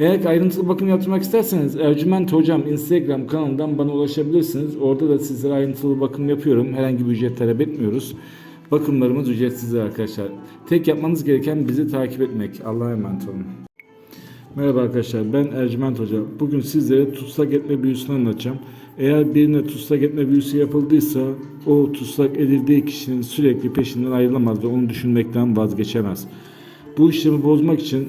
Eğer ayrıntılı bakım yaptırmak isterseniz Ercüment Hocam Instagram kanalından bana ulaşabilirsiniz. Orada da sizlere ayrıntılı bakım yapıyorum. Herhangi bir ücret talep etmiyoruz. Bakımlarımız ücretsizdir arkadaşlar. Tek yapmanız gereken bizi takip etmek. Allah'a emanet olun. Merhaba arkadaşlar ben Ercüment Hoca. Bugün sizlere tutsak etme büyüsünü anlatacağım. Eğer birine tutsak etme büyüsü yapıldıysa o tutsak edildiği kişinin sürekli peşinden ayrılamaz ve onu düşünmekten vazgeçemez. Bu işlemi bozmak için